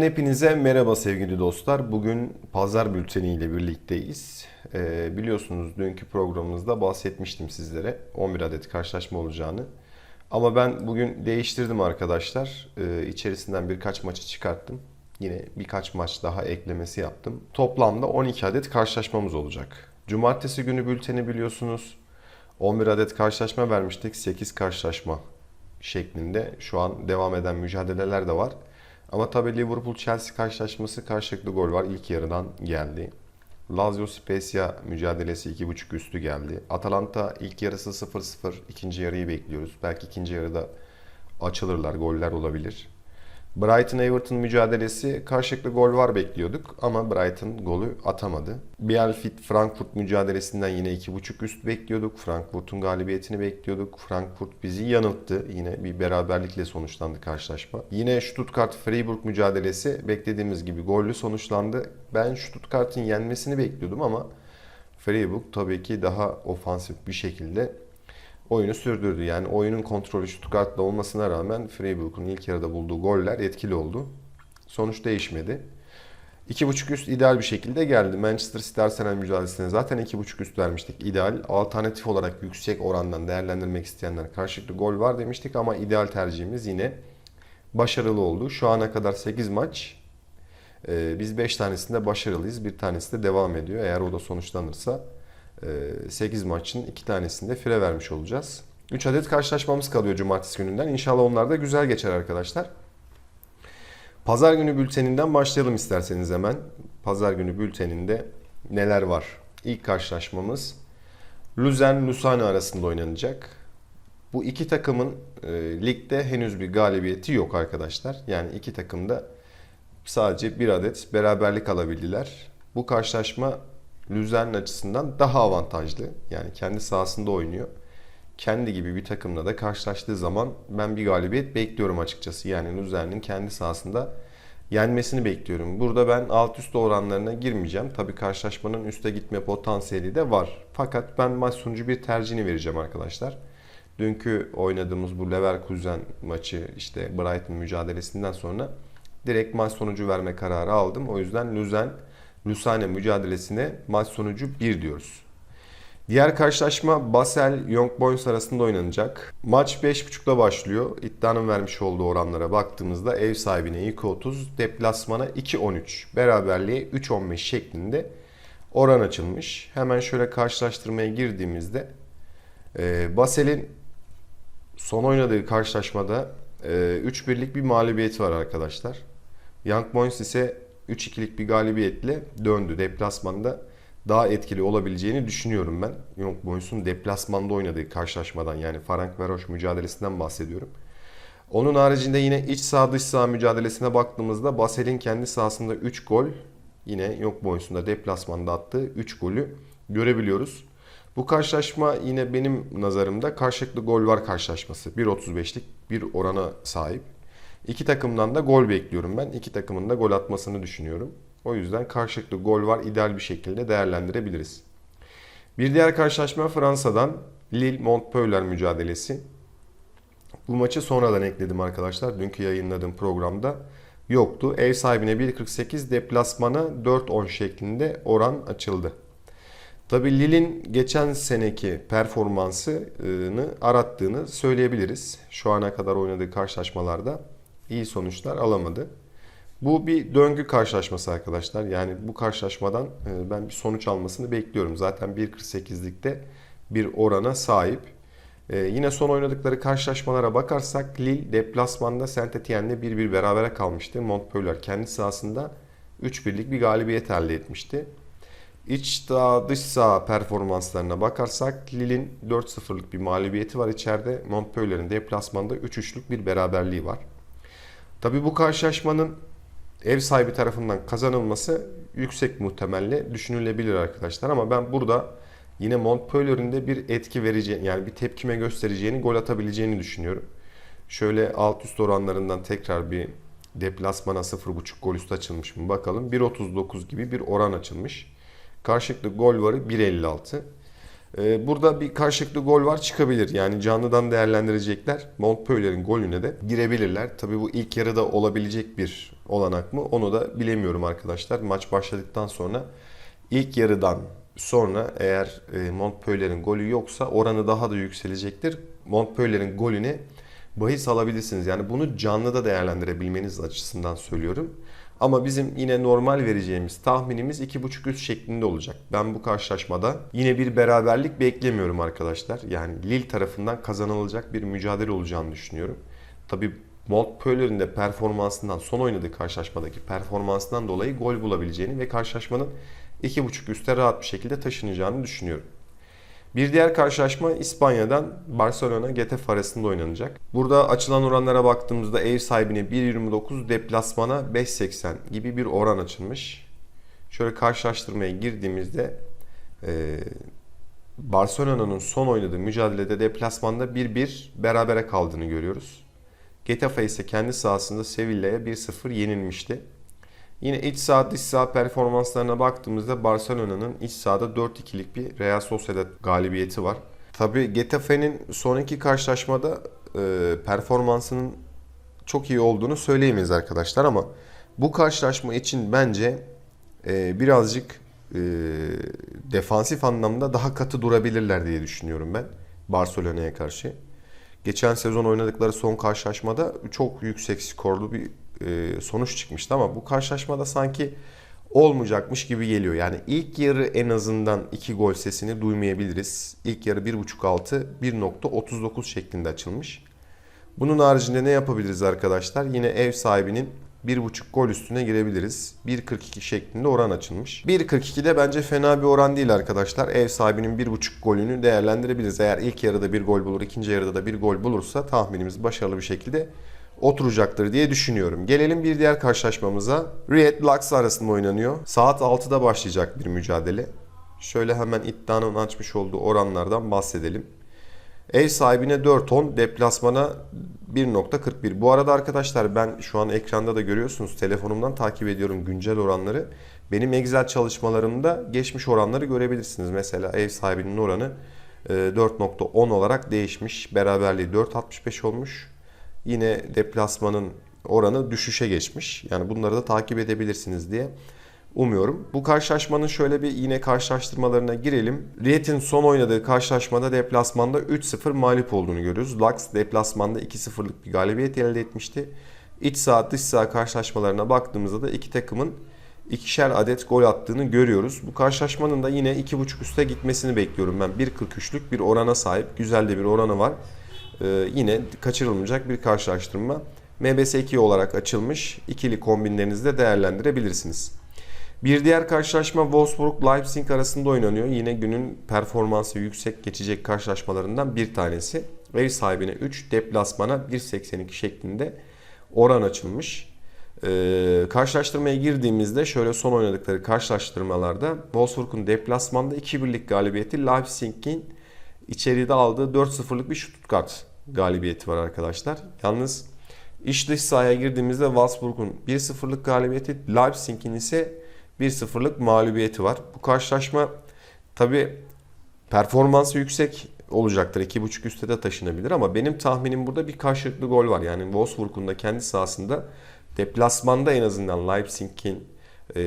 Hepinize merhaba sevgili dostlar. Bugün pazar bülteni ile birlikteyiz. Ee, biliyorsunuz dünkü programımızda bahsetmiştim sizlere 11 adet karşılaşma olacağını. Ama ben bugün değiştirdim arkadaşlar. Ee, içerisinden birkaç maçı çıkarttım. Yine birkaç maç daha eklemesi yaptım. Toplamda 12 adet karşılaşmamız olacak. Cumartesi günü bülteni biliyorsunuz. 11 adet karşılaşma vermiştik. 8 karşılaşma şeklinde şu an devam eden mücadeleler de var. Ama tabii Liverpool-Chelsea karşılaşması karşılıklı gol var. İlk yarıdan geldi. Lazio Spezia mücadelesi 2.5 üstü geldi. Atalanta ilk yarısı 0-0. ikinci yarıyı bekliyoruz. Belki ikinci yarıda açılırlar. Goller olabilir. Brighton Everton mücadelesi karşılıklı gol var bekliyorduk ama Brighton golü atamadı. Bielefit Frankfurt mücadelesinden yine 2.5 üst bekliyorduk. Frankfurt'un galibiyetini bekliyorduk. Frankfurt bizi yanılttı. Yine bir beraberlikle sonuçlandı karşılaşma. Yine Stuttgart Freiburg mücadelesi beklediğimiz gibi gollü sonuçlandı. Ben Stuttgart'ın yenmesini bekliyordum ama Freiburg tabii ki daha ofansif bir şekilde oyunu sürdürdü. Yani oyunun kontrolü Stuttgart'ta olmasına rağmen Freiburg'un ilk yarıda bulduğu goller etkili oldu. Sonuç değişmedi. 2.5 üst ideal bir şekilde geldi. Manchester City Arsenal mücadelesine zaten 2.5 üst vermiştik. İdeal. Alternatif olarak yüksek orandan değerlendirmek isteyenler karşılıklı gol var demiştik ama ideal tercihimiz yine başarılı oldu. Şu ana kadar 8 maç. Ee, Biz 5 tanesinde başarılıyız. Bir tanesi de devam ediyor. Eğer o da sonuçlanırsa 8 maçın 2 tanesinde fire vermiş olacağız. 3 adet karşılaşmamız kalıyor cumartesi gününden. İnşallah onlar da güzel geçer arkadaşlar. Pazar günü bülteninden başlayalım isterseniz hemen. Pazar günü bülteninde neler var? İlk karşılaşmamız Luzern Lusane arasında oynanacak. Bu iki takımın e, ligde henüz bir galibiyeti yok arkadaşlar. Yani iki takım da sadece bir adet beraberlik alabildiler. Bu karşılaşma Luzern açısından daha avantajlı. Yani kendi sahasında oynuyor. Kendi gibi bir takımla da karşılaştığı zaman ben bir galibiyet bekliyorum açıkçası. Yani Luzern'in kendi sahasında yenmesini bekliyorum. Burada ben alt üst oranlarına girmeyeceğim. Tabii karşılaşmanın üste gitme potansiyeli de var. Fakat ben maç sonucu bir tercihini vereceğim arkadaşlar. Dünkü oynadığımız bu Leverkusen maçı işte Brighton mücadelesinden sonra direkt maç sonucu verme kararı aldım. O yüzden Luzern Lusane mücadelesine maç sonucu 1 diyoruz. Diğer karşılaşma Basel Young Boys arasında oynanacak. Maç 5.30'da başlıyor. İddianın vermiş olduğu oranlara baktığımızda ev sahibine 2.30, deplasmana 2.13, beraberliğe 3.15 şeklinde oran açılmış. Hemen şöyle karşılaştırmaya girdiğimizde e, Basel'in son oynadığı karşılaşmada e, 3-1'lik bir mağlubiyeti var arkadaşlar. Young Boys ise 3-2'lik bir galibiyetle döndü. Deplasmanda daha etkili olabileceğini düşünüyorum ben. Young Boys'un deplasmanda oynadığı karşılaşmadan yani Ferencvaros mücadelesinden bahsediyorum. Onun haricinde yine iç saha dış saha mücadelesine baktığımızda Basel'in kendi sahasında 3 gol yine Young Boys'un da deplasmanda attığı 3 golü görebiliyoruz. Bu karşılaşma yine benim nazarımda karşılıklı gol var karşılaşması. 1.35'lik bir orana sahip. İki takımdan da gol bekliyorum ben. İki takımın da gol atmasını düşünüyorum. O yüzden karşılıklı gol var ideal bir şekilde değerlendirebiliriz. Bir diğer karşılaşma Fransa'dan Lille-Montpellier mücadelesi. Bu maçı sonradan ekledim arkadaşlar. Dünkü yayınladığım programda yoktu. Ev sahibine 1.48, deplasmana 4.10 şeklinde oran açıldı. Tabi Lille'in geçen seneki performansını arattığını söyleyebiliriz. Şu ana kadar oynadığı karşılaşmalarda iyi sonuçlar alamadı. Bu bir döngü karşılaşması arkadaşlar. Yani bu karşılaşmadan e, ben bir sonuç almasını bekliyorum. Zaten 1.48'likte bir orana sahip. Ee, yine son oynadıkları karşılaşmalara bakarsak Lille deplasmanda Saint Etienne'le 1-1 berabere kalmıştı. Montpellier kendi sahasında 3-1'lik bir galibiyet elde etmişti. İç saha dış saha performanslarına bakarsak Lille'in 4-0'lık bir mağlubiyeti var içeride. Montpellier'in deplasmanda 3-3'lük bir beraberliği var. Tabi bu karşılaşmanın ev sahibi tarafından kazanılması yüksek muhtemelle düşünülebilir arkadaşlar. Ama ben burada yine Montpellier'in de bir etki vereceğini yani bir tepkime göstereceğini, gol atabileceğini düşünüyorum. Şöyle alt üst oranlarından tekrar bir deplasmana 0.5 gol üstü açılmış mı bakalım. 1.39 gibi bir oran açılmış. Karşılıklı gol varı 1.56. Ee, Burada bir karşılıklı gol var çıkabilir. Yani canlıdan değerlendirecekler. Montpellier'in golüne de girebilirler. Tabii bu ilk yarıda olabilecek bir olanak mı? Onu da bilemiyorum arkadaşlar. Maç başladıktan sonra ilk yarıdan sonra eğer e, Montpellier'in golü yoksa oranı daha da yükselecektir. Montpellier'in golüne bahis alabilirsiniz. Yani bunu canlıda değerlendirebilmeniz açısından söylüyorum. Ama bizim yine normal vereceğimiz tahminimiz 2.5 üst şeklinde olacak. Ben bu karşılaşmada yine bir beraberlik beklemiyorum arkadaşlar. Yani Lille tarafından kazanılacak bir mücadele olacağını düşünüyorum. Tabii Montpellier'in de performansından, son oynadığı karşılaşmadaki performansından dolayı gol bulabileceğini ve karşılaşmanın 2.5 üste rahat bir şekilde taşınacağını düşünüyorum. Bir diğer karşılaşma İspanya'dan Barcelona Getafe arasında oynanacak. Burada açılan oranlara baktığımızda ev sahibine 1.29, deplasmana 5.80 gibi bir oran açılmış. Şöyle karşılaştırmaya girdiğimizde e, Barcelona'nın son oynadığı mücadelede deplasmanda 1-1 berabere kaldığını görüyoruz. Getafe ise kendi sahasında Sevilla'ya 1-0 yenilmişti. Yine iç saha dış saha performanslarına baktığımızda Barcelona'nın iç sahada 4-2'lik bir Real Sociedad galibiyeti var. Tabi Getafe'nin son karşılaşmada e, performansının çok iyi olduğunu söyleyemeyiz arkadaşlar ama bu karşılaşma için bence e, birazcık e, defansif anlamda daha katı durabilirler diye düşünüyorum ben Barcelona'ya karşı. Geçen sezon oynadıkları son karşılaşmada çok yüksek skorlu bir e, sonuç çıkmıştı ama bu karşılaşmada sanki olmayacakmış gibi geliyor. Yani ilk yarı en azından 2 gol sesini duymayabiliriz. İlk yarı 1.5 altı 1.39 şeklinde açılmış. Bunun haricinde ne yapabiliriz arkadaşlar? Yine ev sahibinin 1.5 gol üstüne girebiliriz. 1.42 şeklinde oran açılmış. 1.42 de bence fena bir oran değil arkadaşlar. Ev sahibinin 1.5 golünü değerlendirebiliriz. Eğer ilk yarıda bir gol bulur, ikinci yarıda da bir gol bulursa tahminimiz başarılı bir şekilde oturacaktır diye düşünüyorum. Gelelim bir diğer karşılaşmamıza. Riyad Lux arasında oynanıyor. Saat 6'da başlayacak bir mücadele. Şöyle hemen iddianın açmış olduğu oranlardan bahsedelim. Ev sahibine 4.10, deplasmana 1.41. Bu arada arkadaşlar ben şu an ekranda da görüyorsunuz telefonumdan takip ediyorum güncel oranları. Benim Excel çalışmalarımda geçmiş oranları görebilirsiniz. Mesela ev sahibinin oranı 4.10 olarak değişmiş. Beraberliği 4.65 olmuş. Yine deplasmanın oranı düşüşe geçmiş. Yani bunları da takip edebilirsiniz diye umuyorum. Bu karşılaşmanın şöyle bir yine karşılaştırmalarına girelim. Riyad'in son oynadığı karşılaşmada deplasmanda 3-0 mağlup olduğunu görüyoruz. Lux deplasmanda 2-0'lık bir galibiyet elde etmişti. İç saha dış saha karşılaşmalarına baktığımızda da iki takımın ikişer adet gol attığını görüyoruz. Bu karşılaşmanın da yine 2.5 üste gitmesini bekliyorum ben. 1.43'lük bir orana sahip. Güzel de bir oranı var. Ee, yine kaçırılmayacak bir karşılaştırma. MBS 2 olarak açılmış. İkili kombinlerinizi de değerlendirebilirsiniz. Bir diğer karşılaşma Wolfsburg-Leipzig arasında oynanıyor. Yine günün performansı yüksek geçecek karşılaşmalarından bir tanesi. Ev sahibine 3, deplasmana 1.82 şeklinde oran açılmış. Ee, karşılaştırmaya girdiğimizde şöyle son oynadıkları karşılaştırmalarda Wolfsburg'un deplasmanda 2-1'lik galibiyeti Leipzig'in içeride aldığı 4-0'lık bir Stuttgart galibiyeti var arkadaşlar. Yalnız iç dış sahaya girdiğimizde Wolfsburg'un 1-0'lık galibiyeti, Leipzig'in ise 1-0'lık mağlubiyeti var. Bu karşılaşma tabi performansı yüksek olacaktır. 2.5 üstte de taşınabilir ama benim tahminim burada bir karşılıklı gol var. Yani Wolfsburg'un da kendi sahasında deplasmanda en azından Leipzig'in e,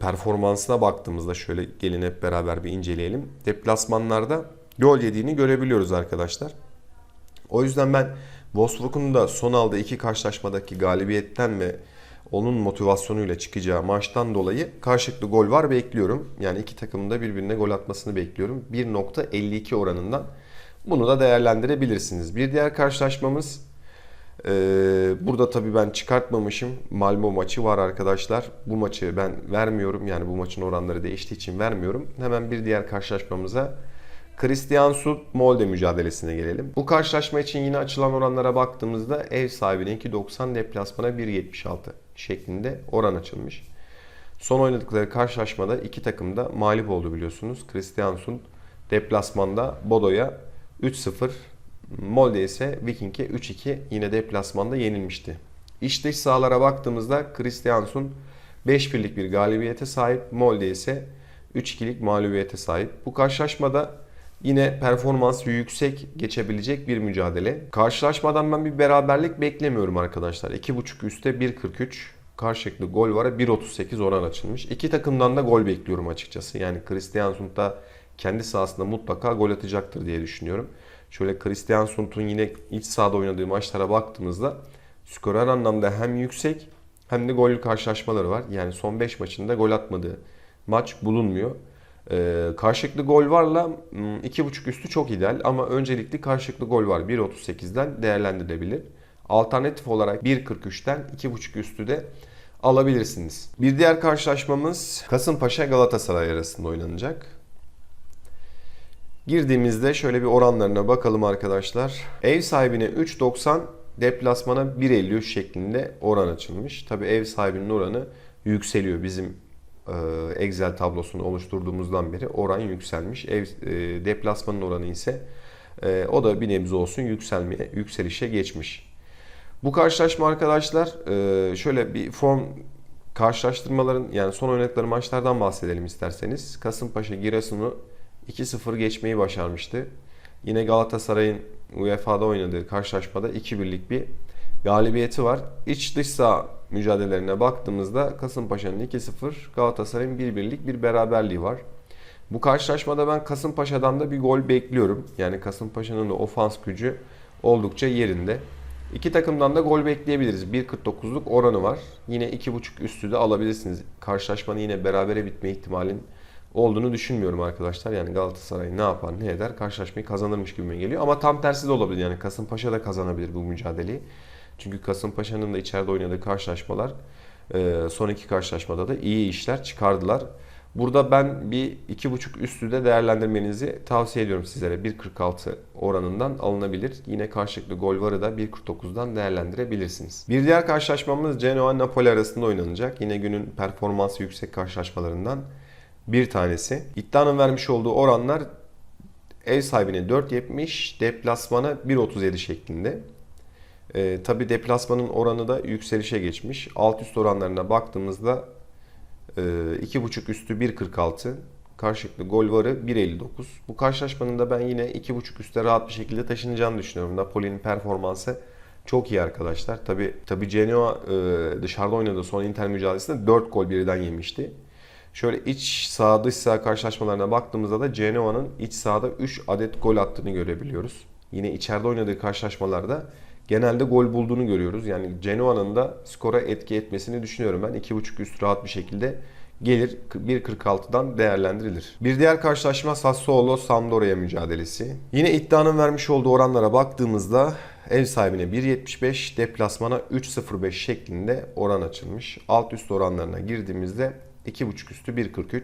performansına baktığımızda şöyle gelin hep beraber bir inceleyelim. Deplasmanlarda gol yediğini görebiliyoruz arkadaşlar. O yüzden ben Wolfsburg'un da son aldığı iki karşılaşmadaki galibiyetten ve onun motivasyonuyla çıkacağı maçtan dolayı karşılıklı gol var bekliyorum. Yani iki takımın da birbirine gol atmasını bekliyorum. 1.52 oranından. Bunu da değerlendirebilirsiniz. Bir diğer karşılaşmamız e, burada tabii ben çıkartmamışım. Malmo maçı var arkadaşlar. Bu maçı ben vermiyorum. Yani bu maçın oranları değiştiği için vermiyorum. Hemen bir diğer karşılaşmamıza Christian Sud Molde mücadelesine gelelim. Bu karşılaşma için yine açılan oranlara baktığımızda ev sahibine 2.90 deplasmana 1.76 şeklinde oran açılmış. Son oynadıkları karşılaşmada iki takım da mağlup oldu biliyorsunuz. Christian Sud deplasmanda Bodo'ya 3-0, Molde ise Viking'e 3-2 yine deplasmanda yenilmişti. İç dış sahalara baktığımızda Christian Sud 5-1'lik bir galibiyete sahip, Molde ise 3-2'lik mağlubiyete sahip. Bu karşılaşmada Yine performansı yüksek geçebilecek bir mücadele. Karşılaşmadan ben bir beraberlik beklemiyorum arkadaşlar. 2.5 üstte 1.43 karşılıklı gol var 1.38 oran açılmış. İki takımdan da gol bekliyorum açıkçası. Yani Christiansund da kendi sahasında mutlaka gol atacaktır diye düşünüyorum. Şöyle Christiansund'un yine iç sahada oynadığı maçlara baktığımızda skorer anlamda hem yüksek hem de gollü karşılaşmaları var. Yani son 5 maçında gol atmadığı maç bulunmuyor. Ee, karşılıklı gol varla hmm, 2.5 üstü çok ideal ama öncelikli karşılıklı gol var 1.38'den değerlendirilebilir. Alternatif olarak 1.43'ten 2.5 üstü de alabilirsiniz. Bir diğer karşılaşmamız Kasımpaşa Galatasaray arasında oynanacak. Girdiğimizde şöyle bir oranlarına bakalım arkadaşlar. Ev sahibine 3.90, deplasmana 1.53 şeklinde oran açılmış. Tabi ev sahibinin oranı yükseliyor. Bizim e, Excel tablosunu oluşturduğumuzdan beri oran yükselmiş. Ev e, deplasmanın oranı ise e, o da bir nebze olsun yükselmeye, yükselişe geçmiş. Bu karşılaşma arkadaşlar e, şöyle bir form karşılaştırmaların yani son oynadıkları maçlardan bahsedelim isterseniz. Kasımpaşa Giresun'u 2-0 geçmeyi başarmıştı. Yine Galatasaray'ın UEFA'da oynadığı karşılaşmada 2-1'lik bir galibiyeti var. İç dış saha mücadelelerine baktığımızda Kasımpaşa'nın 2-0, Galatasaray'ın 1-1'lik bir beraberliği var. Bu karşılaşmada ben Kasımpaşa'dan da bir gol bekliyorum. Yani Kasımpaşa'nın da ofans gücü oldukça yerinde. İki takımdan da gol bekleyebiliriz. 1.49'luk oranı var. Yine 2.5 üstü de alabilirsiniz. Karşılaşmanın yine berabere bitme ihtimalin olduğunu düşünmüyorum arkadaşlar. Yani Galatasaray ne yapar ne eder karşılaşmayı kazanırmış gibi geliyor. Ama tam tersi de olabilir. Yani Kasımpaşa da kazanabilir bu mücadeleyi. Çünkü Kasımpaşa'nın da içeride oynadığı karşılaşmalar e, son iki karşılaşmada da iyi işler çıkardılar. Burada ben bir 2.5 üstü de değerlendirmenizi tavsiye ediyorum sizlere. 1.46 oranından alınabilir. Yine karşılıklı gol varı da 1.49'dan değerlendirebilirsiniz. Bir diğer karşılaşmamız Genoa Napoli arasında oynanacak. Yine günün performansı yüksek karşılaşmalarından bir tanesi. İddianın vermiş olduğu oranlar ev sahibine 4.70, deplasmana 1.37 şeklinde. E, Tabi deplasmanın oranı da yükselişe geçmiş. Alt üst oranlarına baktığımızda e, 2.5 üstü 1.46, karşılıklı gol varı 1.59. Bu karşılaşmanın da ben yine 2.5 üstte rahat bir şekilde taşınacağını düşünüyorum. Napoli'nin performansı çok iyi arkadaşlar. Tabi tabi Genoa e, dışarıda oynadığı son Inter mücadelesinde 4 gol birden yemişti. Şöyle iç saha dış saha karşılaşmalarına baktığımızda da Genoa'nın iç sahada 3 adet gol attığını görebiliyoruz. Yine içeride oynadığı karşılaşmalarda genelde gol bulduğunu görüyoruz. Yani Genoa'nın da skora etki etmesini düşünüyorum ben. 2.5 üst rahat bir şekilde gelir 1.46'dan değerlendirilir. Bir diğer karşılaşma Sassuolo Sampdoria mücadelesi. Yine iddianın vermiş olduğu oranlara baktığımızda ev sahibine 1.75, deplasmana 3.05 şeklinde oran açılmış. Alt üst oranlarına girdiğimizde 2.5 üstü 1.43.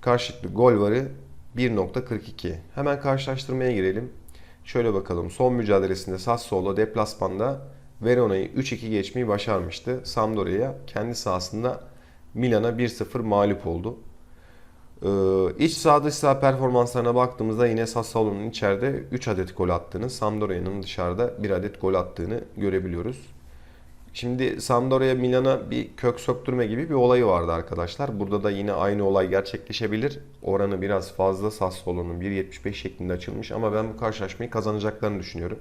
Karşılıklı gol varı 1.42. Hemen karşılaştırmaya girelim. Şöyle bakalım. Son mücadelesinde Sassuolo deplasmanda Verona'yı 3-2 geçmeyi başarmıştı. Sampdoria'ya kendi sahasında Milan'a 1-0 mağlup oldu. Ee, iç saha dış saha performanslarına baktığımızda yine Sassuolo'nun içeride 3 adet gol attığını, Sampdoria'nın dışarıda 1 adet gol attığını görebiliyoruz. Şimdi Sampdoria Milan'a bir kök söktürme gibi bir olayı vardı arkadaşlar. Burada da yine aynı olay gerçekleşebilir. Oranı biraz fazla Sassuolo'nun 1.75 şeklinde açılmış ama ben bu karşılaşmayı kazanacaklarını düşünüyorum.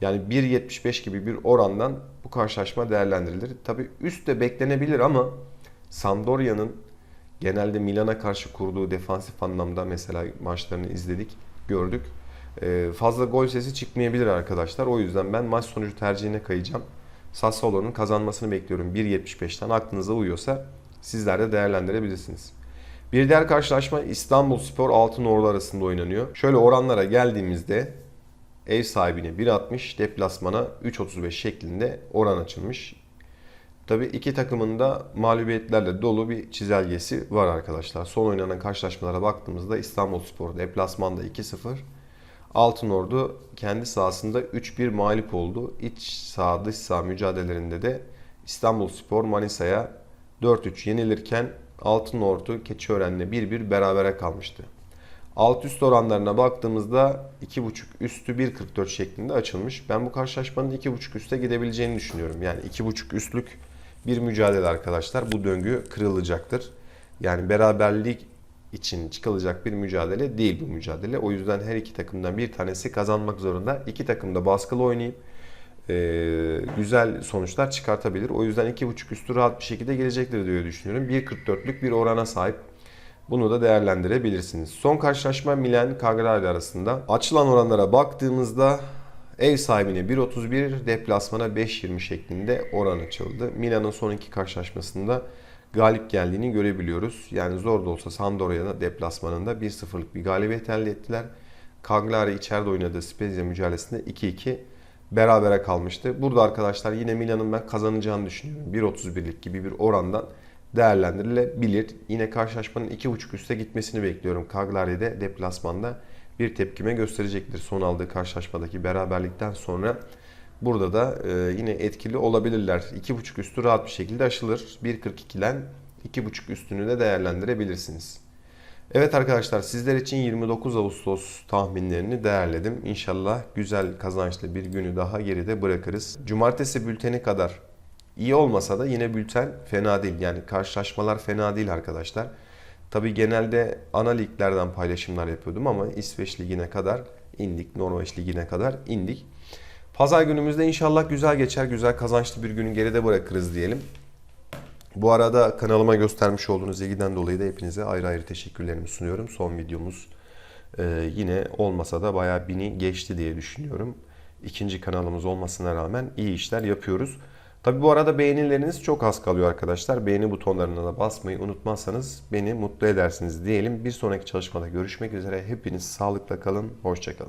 Yani 1.75 gibi bir orandan bu karşılaşma değerlendirilir. Tabi üst de beklenebilir ama Sampdoria'nın genelde Milan'a karşı kurduğu defansif anlamda mesela maçlarını izledik, gördük. Ee, fazla gol sesi çıkmayabilir arkadaşlar. O yüzden ben maç sonucu tercihine kayacağım. Sassuolo'nun kazanmasını bekliyorum 1.75'ten. Aklınıza uyuyorsa sizler de değerlendirebilirsiniz. Bir diğer karşılaşma İstanbul Spor Altın Ordu arasında oynanıyor. Şöyle oranlara geldiğimizde ev sahibine 1.60, deplasmana 3.35 şeklinde oran açılmış. Tabi iki takımın da mağlubiyetlerle dolu bir çizelgesi var arkadaşlar. Son oynanan karşılaşmalara baktığımızda İstanbul Spor deplasmanda 2-0, Altın Ordu kendi sahasında 3-1 mağlup oldu. İç saha dış saha mücadelelerinde de İstanbul Spor Manisa'ya 4-3 yenilirken Altın Ordu Keçiören'le 1-1 berabere kalmıştı. Alt üst oranlarına baktığımızda 2.5 üstü 1.44 şeklinde açılmış. Ben bu karşılaşmanın 2.5 üste gidebileceğini düşünüyorum. Yani 2.5 üstlük bir mücadele arkadaşlar. Bu döngü kırılacaktır. Yani beraberlik için çıkılacak bir mücadele değil bu mücadele. O yüzden her iki takımdan bir tanesi kazanmak zorunda. İki takım da baskılı oynayıp e, güzel sonuçlar çıkartabilir. O yüzden 2.5 üstü rahat bir şekilde gelecektir diye düşünüyorum. 1.44'lük bir orana sahip. Bunu da değerlendirebilirsiniz. Son karşılaşma Milan Cagliari arasında. Açılan oranlara baktığımızda ev sahibine 1.31, deplasmana 5.20 şeklinde oran açıldı. Milan'ın son iki karşılaşmasında galip geldiğini görebiliyoruz. Yani zor da olsa Sampdoria'da deplasmanında 1-0'lık bir galibiyet elde ettiler. Cagliari içeride oynadığı Spezia mücadelesinde 2-2 berabere kalmıştı. Burada arkadaşlar yine Milan'ın ben kazanacağını düşünüyorum. 1.31'lik gibi bir orandan değerlendirilebilir. Yine karşılaşmanın 2.5 üste gitmesini bekliyorum. Cagliari'de deplasmanda bir tepkime gösterecektir. Son aldığı karşılaşmadaki beraberlikten sonra burada da e, yine etkili olabilirler. 2.5 üstü rahat bir şekilde aşılır. 1.42'den 2.5 üstünü de değerlendirebilirsiniz. Evet arkadaşlar sizler için 29 Ağustos tahminlerini değerledim. İnşallah güzel kazançlı bir günü daha geride bırakırız. Cumartesi bülteni kadar iyi olmasa da yine bülten fena değil. Yani karşılaşmalar fena değil arkadaşlar. Tabi genelde ana liglerden paylaşımlar yapıyordum ama İsveç ligine kadar indik. Norveç ligine kadar indik. Pazar günümüzde inşallah güzel geçer, güzel kazançlı bir günü geride bırakırız diyelim. Bu arada kanalıma göstermiş olduğunuz ilgiden dolayı da hepinize ayrı ayrı teşekkürlerimi sunuyorum. Son videomuz e, yine olmasa da bayağı bini geçti diye düşünüyorum. İkinci kanalımız olmasına rağmen iyi işler yapıyoruz. Tabi bu arada beğenileriniz çok az kalıyor arkadaşlar. Beğeni butonlarına da basmayı unutmazsanız beni mutlu edersiniz diyelim. Bir sonraki çalışmada görüşmek üzere. Hepiniz sağlıkla kalın, hoşçakalın.